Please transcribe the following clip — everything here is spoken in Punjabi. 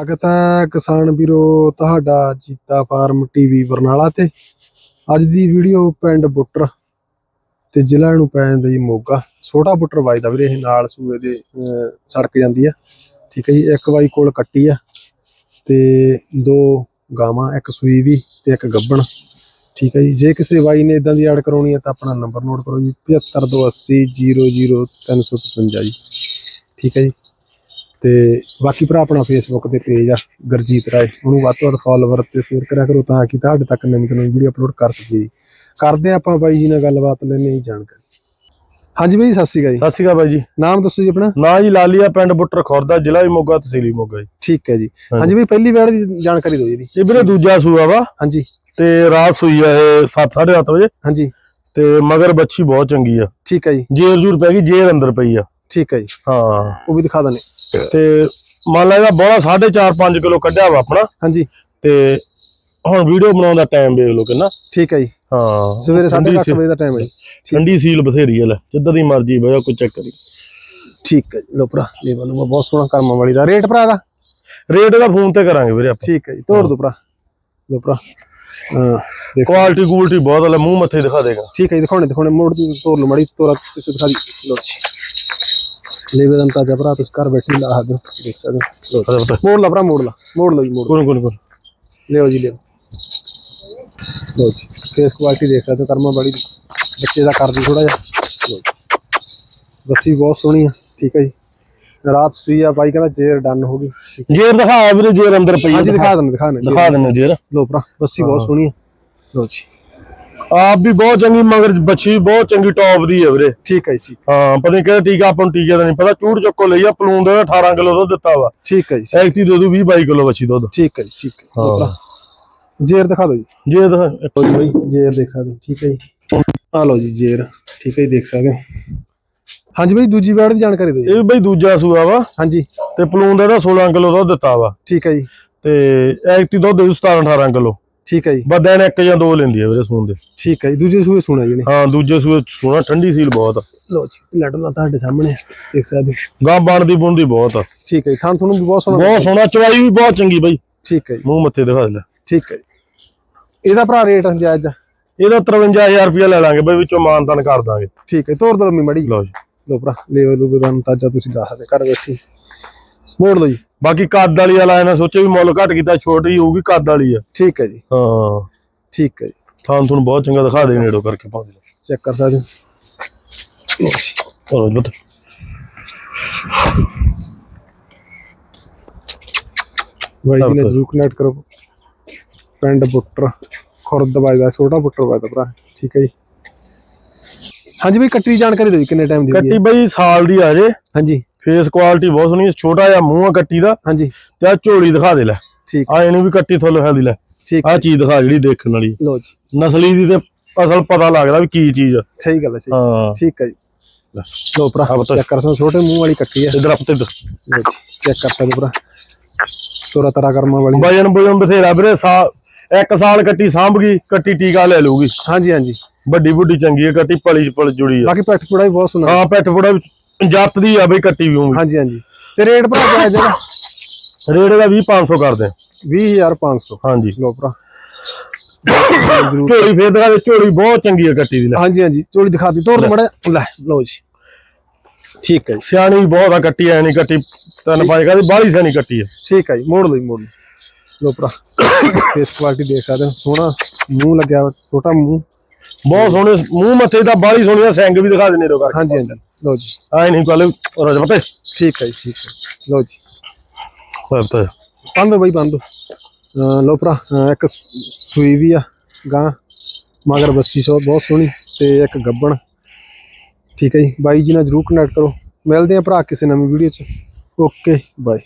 ਸਵਾਗਤ ਹੈ ਕਿਸਾਨ ਵੀਰੋ, ਤੁਹਾਡਾ ਜੀਤਾ ਫਾਰਮ ਟੀਵੀ ਬਰਨਾਲਾ ਤੇ। ਅੱਜ ਦੀ ਵੀਡੀਓ ਪਿੰਡ ਬੁੱਟਰ ਤੇ ਜ਼ਿਲ੍ਹਾ ਨੂੰ ਪੈ ਜਾਂਦਾ ਜੀ ਮੋਗਾ। ਛੋਟਾ ਬੁੱਟਰ ਵੱਜਦਾ ਵੀਰੇ, ਇਹ ਨਾਲ ਸੂਏ ਦੇ ਸੜਕ ਜਾਂਦੀ ਆ। ਠੀਕ ਹੈ ਜੀ, ਇੱਕ ਵਾਈ ਕੋਲ ਕੱਟੀ ਆ ਤੇ ਦੋ ਗਾਵਾਂ, ਇੱਕ ਸੂਈ ਵੀ ਤੇ ਇੱਕ ਗੱਬਣ। ਠੀਕ ਹੈ ਜੀ, ਜੇ ਕਿਸੇ ਵਾਈ ਨੇ ਇਦਾਂ ਦੀ ਐਡ ਕਰਾਉਣੀ ਹੈ ਤਾਂ ਆਪਣਾ ਨੰਬਰ ਨੋਟ ਕਰੋ ਜੀ 7528000355 ਜੀ। ਠੀਕ ਹੈ ਜੀ ਤੇ ਬਾਕੀ ਭਰਾ ਆਪਣਾ ਫੇਸਬੁੱਕ ਤੇ ਪੇਜ ਆ ਗੁਰਜੀਤ ਰਾਏ ਉਹਨੂੰ ਵੱਧ ਤੋਂ ਵੱਧ ਫਾਲੋਵਰ ਤੇ ਸ਼ੇਅਰ ਕਰਿਆ ਕਰੋ ਤਾਂ ਕਿ ਤੁਹਾਡੇ ਤੱਕ ਨਵੀਂ ਤੋਂ ਨਵੀਂ ਵੀਡੀਓ ਅਪਲੋਡ ਕਰ ਸਕੀਏ। ਕਰਦੇ ਆਪਾਂ ਬਾਈ ਜੀ ਨਾਲ ਗੱਲਬਾਤ ਲੈਣੇ ਹੀ ਜਾਣਕਾਰੀ। ਹਾਂਜੀ ਬਾਈ ਸਤਿ ਸ਼੍ਰੀ ਅਕਾਲ ਜੀ। ਸਤਿ ਸ਼੍ਰੀ ਅਕਾਲ ਬਾਈ ਜੀ। ਨਾਮ ਦੱਸੋ ਜੀ ਆਪਣਾ? ਨਾਂ ਜੀ ਲਾਲੀਆ ਪਿੰਡ ਬੁੱਟਰ ਖੁਰਦਾ ਜ਼ਿਲ੍ਹਾ ਵੀ ਮੋਗਾ ਤਹਿਸੀਲ ਵੀ ਮੋਗਾ ਜੀ। ਠੀਕ ਹੈ ਜੀ। ਹਾਂਜੀ। ਹਾਂਜੀ ਬਾਈ ਪਹਿਲੀ ਵਾਰ ਦੀ ਜਾਣਕਾਰੀ ਦਿਓ ਜੀ ਇਹਦੀ। ਇਹ ਵੀਰੇ ਦੂਜਾ ਸੂਆ ਵਾ। ਹਾਂਜੀ। ਤੇ ਰਾਤ ਸੂਈ ਆ ਇਹ 7:30 ਵਜੇ। ਹਾਂਜੀ। ਤੇ ਮਗਰ ਬੱਚੀ ਬਹੁਤ ਚੰਗੀ ਆ। ਠੀਕ ਹੈ ਜੀ। ਜੇਰ ਜੂਰ ਪੈ ਗਈ ਜੇਰ ਅੰਦਰ ਪਈ ਆ। ਠੀਕ ਹੈ ਜੀ। ਹਾਂ। ਉਹ ਵੀ ਦਿਖਾ ਦਨੇ ਤੇ ਮੰਨ ਲਾ ਇਹਦਾ ਬੋਲਾ 4.5 5 ਕਿਲੋ ਕੱਢਿਆ ਵਾ ਆਪਣਾ। ਹਾਂਜੀ। ਤੇ ਹੁਣ ਵੀਡੀਓ ਬਣਾਉਣ ਦਾ ਟਾਈਮ ਵੇਖ ਲਓ ਕਿੰਨਾ। ਠੀਕ ਹੈ ਜੀ। ਹਾਂ। ਸਵੇਰੇ ਠੰਡੀ 8:30 ਸੀ- ਵਜੇ ਦਾ ਟਾਈਮ ਹੈ ਜੀ। ਠੰਡੀ ਸੀਲ ਬਥੇਰੀ ਲੈ। ਜਿੱਦਾਂ ਦੀ ਮਰਜ਼ੀ ਬਈ ਕੋਈ ਚੱਕਰ ਨਹੀਂ। ਠੀਕ ਹੈ ਲੋ ਭਰਾ ਲੇਵਲ ਨੂੰ ਬਹੁਤ ਸੋਹਣਾ ਕਰਮਾਂ ਵਾਲੀ ਦਾ। ਰੇਟ ਭਰਾ ਦਾ ਰੇਟ ਦਾ ਫੋਨ ਤੇ ਕਰਾਂਗੇ ਵੀਰੇ ਆਪਾਂ। ਠੀਕ ਹੈ ਜੀ। ਤੋੜ ਦੋ ਭਰਾ। ਲੋ ਭਰਾ। ਹਾਂ ਕੁਆਲਿਟੀ ਕੁਆਲਿਟੀ ਬਹੁਤ ਲੈ। ਮੂੰਹ ਮੱਥੇ ਦਿਖਾ ਦੇਗਾ। ਠੀਕ ਹੈ ਜੀ। ਦਿਖਾਉਣੇ ਦਿਖਾਉਣੇ। ਮੋੜ ਤੋੜ ਲਓ। ਮੜੀ ਤੋਰਾ ਤੁਸੀਂ ਦਿਖਾ ਦੀ। ਲੋ ਜੀ। ਲੇਵੇ ਦਾ ਤਾਜਾ ਭਰਾ ਤੁਸੀਂ ਘਰ ਬੈਠੇ ਲਾ ਸਕਦੇ ਹੋ ਦੇਖ ਸਕਦੇ ਹੋ। ਮੋੜ ਲਾ ਭਰਾ ਮੋੜ ਲਾ ਮੋੜ ਲਓ ਜੀ ਮੋੜ ਕੋਣ ਕੋਣ ਕੋਣ ਲਿਓ ਜੀ ਲਿਓ ਲੋ ਜੀ ਫੇਸ ਕੁਆਲਿਟੀ ਦੇਖ ਸਕਦੇ ਹੋ ਕਰਮਾ ਬੜੀ ਬੱਚੇ ਦਾ ਕਰਦੀ ਥੋੜਾ ਜਿਹਾ। ਬੱਸੀ ਬਹੁਤ ਸੋਹਣੀ ਆ ਠੀਕ ਹੈ ਜੀ। ਰਾਤ ਸੂਈ ਆ ਬਾਈ ਕਹਿੰਦਾ ਜੇਰ ਡਨ ਹੋ ਗਈ। ਜੇਰ ਦਿਖਾ ਵੀਰੇ ਜੇਰ ਅੰਦਰ ਪਈ ਆ। ਹਾਂਜੀ ਦਿਖਾ ਦਿੰਦੇ ਦਿਖਾ ਦਿੰਦੇ। ਦਿਖਾ ਦਿੰਦੇ ਜੇਰ। ਲੋ ਭਰਾ ਬੱਸੀ ਬਹੁਤ ਸੋਹਣੀ ਆ। ਲੋ ਜੀ। ਆਪ ਵੀ ਬਹੁਤ ਚੰਗੀ ਮਗਰ ਬੱਚੀ ਬਹੁਤ ਚੰਗੀ ਟੌਪ ਦੀ ਹੈ ਵੀਰੇ। ਠੀਕ ਹੈ ਜੀ ਹਾਂ। ਪਤਾ ਨਹੀਂ ਕਿਹੜਾ ਟੀਕਾ ਆਪਾਂ ਨੂੰ ਟੀਕੇ ਦਾ ਨਹੀਂ ਪਤਾ ਚੂੜ ਚੱਕੋ ਲਈ ਆ ਪਲੂਨ ਦਾ 18 ਕਿਲੋ ਦੁੱਧ ਦਿੱਤਾ ਵਾ। ਠੀਕ ਹੈ ਜੀ ਐਕਟੀ ਦੇ ਦੂ 20 22 ਕਿਲੋ ਬੱਚੀ ਦੁੱਧ। ਠੀਕ ਹੈ ਜੀ ਠੀਕ ਹੈ। ਜੇਰ ਦਿਖਾ ਦਿਓ ਜੀ। ਜੇ ਦਿਖਾ- ਜੀ ਬਾਈ। ਜੇਰ ਦੇਖ ਸਕਦੇ ਠੀਕ ਹੈ ਜੀ। ਆ ਲਓ ਜੀ ਜੇਰ ਠੀਕ ਹੈ ਜੀ ਦੇਖ ਸਕਦੇ ਹਾਂਜੀ ਬਾਈ ਦੂਜੀ ਵਾਰ ਦੀ ਜਾਣਕਾਰੀ ਦਿਓ ਜੀ। ਇਹ ਵੀ ਬਈ ਦੂਜਾ ਸੂਆ ਵਾ। ਹਾਂਜੀ। ਤੇ ਪਲੂਨ ਦਾ ਇਹਦਾ 16 ਕਿਲੋ ਦੁੱਧ ਦਿੱਤਾ ਵਾ। ਠੀਕ ਹੈ ਜੀ। ਤੇ ਐਕਟੀ ਦੁੱਧ ਦੇ 17 18 ਕਿਲੋ। ਠੀਕ ਹੈ ਜੀ। ਬਦੈਨ ਇੱਕ ਜਾਂ ਦੋ ਲੈਂਦੀ ਹੈ ਵੀਰੇ ਸੂਨ ਦੇ। ਠੀਕ ਹੈ ਜੀ ਦੂਜੇ ਸੂਏ ਸੁਣਾ ਜੀ ਨੇ ਹਾਂ ਦੂਜੇ ਸੂਏ ਸੋਹਣਾ ਠੰਡੀ ਸੀਲ ਬਹੁਤ ਆ। ਲਓ ਜੀ ਲੱਡ ਲਾ ਤੁਹਾਡੇ ਸਾਹਮਣੇ ਦੇਖ ਸਕਦੇ ਗਾਂ ਬਣਦੀ ਬੁਣਦੀ ਬਹੁਤ ਆ। ਠੀਕ ਹੈ ਥਾਂ ਤੁਹਾਨੂੰ ਵੀ ਬਹੁਤ ਸੋਹਣਾ ਬਹੁਤ ਸੋਹਣਾ ਚਵਾਈ ਵੀ ਬਹੁਤ ਚੰਗੀ ਬਈ। ਠੀਕ ਹੈ ਜੀ। ਮੂੰਹ ਮੱਥੇ ਦਿਖਾ ਦੇ ਲੈ। ਠੀਕ ਹੈ ਇਹਦਾ ਭਰਾ ਰੇਟ ਜਾਇਜ਼ ਆ? ਇਹਦਾ 53000 ਰੁਪਇਆ ਲੈ ਲਾਂਗੇ ਬਈ ਵਿੱਚੋਂ ਮਾਨਤਨ ਕਰ ਦਾਂਗੇ। ਠੀਕ ਹੈ ਤੋਰ ਦੋ ਲੰਮੀ ਮੜੀ। ਲਓ ਜੀ। ਲਓ ਭਰਾ ਲੇਵਲ ਲੂਵੇ ਦਾ ਤਾਜਾ ਤੁਸੀਂ ਦੱਸ ਦੇ ਘਰ ਬੈਠੀ। ਮੋੜ ਲਓ ਜੀ। ਬਾਕੀ ਕੱਦ ਵਾਲੀ ਵਾਲਾ ਇਹਨਾਂ ਸੋਚੇ ਵੀ ਮੁੱਲ ਘੱਟ ਕੀਤਾ ਛੋਟੀ ਹੋਊਗੀ ਕੱਦ ਵਾਲੀ ਆ। ਠੀਕ ਹੈ ਜੀ। ਹਾਂ। ਠੀਕ ਹੈ ਜੀ। ਥਾਂ ਤੁਹਾਨੂੰ ਬਹੁਤ ਚੰਗਾ ਦਿਖਾ ਦੇ ਨੇੜੋ ਕਰਕੇ ਪਾਉਂਦੇ ਚੈੱਕ ਕਰ ਸਕਦੇ ਹੋ? ਹੋਰ ਬਤ। ਬਾਈ ਜੀ ਨੇ ਜ਼ਰੂਰ ਕਨੈਕਟ ਕਰੋ। ਪਿੰਡ ਬੁੱਟਰ ਖੁਰਦ ਵੱਜਦਾ ਛੋਟਾ ਬੁੱਟਰ ਵੱਜਦਾ ਭਰਾ। ਠੀਕ ਹੈ ਜੀ। ਹਾਂਜੀ ਬਈ ਕੱਟੀ ਦੀ ਜਾਣਕਾਰੀ ਦਿਓ ਜੀ ਕਿੰਨੇ ਟਾਈਮ ਦੀ ਕੱਟੀ ਬਈ ਸਾਲ ਦੀ ਆ ਜੇ ਹਾਂਜੀ। ਫੇਸ ਕੁਆਲਿਟੀ ਬਹੁਤ ਸੋਹਣੀ ਹੈ, ਛੋਟਾ ਜਿਹਾ ਮੂੰਹ ਆ ਕੱਟੀ ਦਾ। ਹਾਂਜੀ। ਤੇ ਆ ਝੋਲੀ ਦਿਖਾ ਦੇ ਲੈ। ਠੀਕ। ਆ ਇਹਨੂੰ ਵੀ ਕੱਟੀ ਥੱਲੇ ਹੈਲਦੀ ਲੈ। ਠੀਕ। ਆ ਚੀਜ਼ ਦਿਖਾ ਜਿਹੜੀ ਦੇਖਣ ਵਾਲੀ। ਲਓ ਜੀ। ਨਸਲੀ ਦੀ ਤੇ ਅਸਲ ਪਤਾ ਲੱਗਦਾ ਵੀ ਕੀ ਚੀਜ਼ ਆ। ਸਹੀ ਗੱਲ ਹੈ ਸਹੀ। ਹਾਂ। ਠੀਕ ਹੈ ਜੀ। ਲਓ ਭਰਾ ਆ। ਚੈੱਕ ਕਰ ਸਕਦੇ ਛੋਟੇ ਮੂੰਹ ਵਾਲੀ ਕੱਟੀ ਹੈ। ਇਧਰ ਆਪਤੇ ਚੈੱਕ ਕਰ ਸਕਦੇ ਭਰਾ। ਤੋਰਾ ਤਰਾ ਕਰਮਾਂ ਵਾਲੀ। ਵਜਨ ਵਜਨ ਬਥੇਰਾ ਵੀਰੇ ਸਾ ਇੱਕ ਸਾਲ ਕੱਟੀ ਸਾਂਭ ਗਈ ਕੱਟੀ ਟੀਕਾ ਲੈ ਲਊਗੀ। ਹਾਂਜੀ ਹਾਂਜੀ। ਵੱਡੀ ਵੱਡੀ ਚੰਗੀ ਹੈ ਕੱਟੀ ਪਲੀ ਚ ਪਲ ਜੁੜੀ ਆ। ਬਾਕੀ ਪੈਠ ਪੂੜਾ ਵੀ ਬਹੁਤ ਸੋਹਣਾ। ਹਾਂ ਪੈਠ ਫੁੜਾ ਵਿੱਚ ਜੱਤ ਦੀ ਆ ਬਈ ਕੱਟੀ ਵੀ ਹੋਊਗੀ ਹਾਂਜੀ ਹਾਂਜੀ। ਤੇ ਰੇਟ ਭਰਾ ਜਾਇਜ਼ ਹੈ ਰੇਟ ਦਾ 20 500 ਕਰਦੇ ਆ। 20500 ਹਾਂਜੀ। ਲਓ ਭਰਾ। ਜ਼ਰੂਰ ਝੋਲੀ ਫੇਰ ਦਿਖਾ ਦੇ ਝੋਲੀ ਬਹੁਤ ਚੰਗੀ ਹੈ ਕੱਟੀ ਦੀ ਲੈ। ਹਾਂਜੀ ਹਾਂਜੀ ਚੋਲੀ ਦਿਖਾਤੀ ਤੋੜ ਦੋ ਮੜਾ ਲੈ ਲਓ ਜੀ। ਠੀਕ ਹੈ ਜੀ। ਸਿਆਣੀ ਵੀ ਬਹੁਤ ਆ ਕੱਟੀ ਐ ਨਹੀਂ ਕੱਟੀ ਤਿੰਨ ਪੰਜ ਕਹਿੰਦੀ ਬਾਹਲੀ ਸਿਆਣੀ ਕੱਟੀ ਹੈ ਠੀਕ ਹੈ ਜੀ ਮੋੜ ਲਓ ਜੀ ਮੋੜ ਲਓ। ਲਓ ਭਰਾ। ਫੇਸ ਕੁਆਲਿਟੀ ਦੇਖ ਸਕਦੇ ਹੋ ਸੋਹਣਾ ਮੂੰਹ ਲੱਗਿਆ ਹੋਇਆ, ਛੋਟਾ ਮੂੰਹ। ਬਹੁਤ ਸੋਹਣੇ ਮੂੰਹ ਮੱਥੇ ਦਾ ਬਾਹਲੀ ਸੋਹਣੀਆਂ ਸਿੰਘ ਵੀ ਦਿਖਾ ਦਿੰਨੇ ਰੋਗਾ ਹਾਂਜੀ ਹਾਂਜੀ। ਲਓ ਜੀ। ਆਏ ਨਹੀਂ ਕੱਲ ਰਜ ਪਤੇ ਠੀਕ ਹੈ ਜੀ ਠੀਕ ਹੈ। ਲਓ ਜੀ। ਪਤਾ ਬੰਦ ਬਈ ਬੰਦ। ਲਓ ਭਰਾ ਇੱਕ ਸੂਈ ਵੀ ਆ ਗਾਂ। ਮਗਰ ਬੱਸੀ ਸੋ ਬਹੁਤ ਸੋਹਣੀ। ਤੇ ਇੱਕ ਗੱਬਣ। ਠੀਕ ਹੈ ਜੀ। ਬਾਈ ਜੀ ਨਾਲ ਜਰੂਰ ਕਨੈਕਟ ਕਰੋ। ਮਿਲਦੇ ਆ ਭਰਾ ਕਿਸੇ ਨਵੀਂ ਵੀਡੀਓ ਚ। Okay bye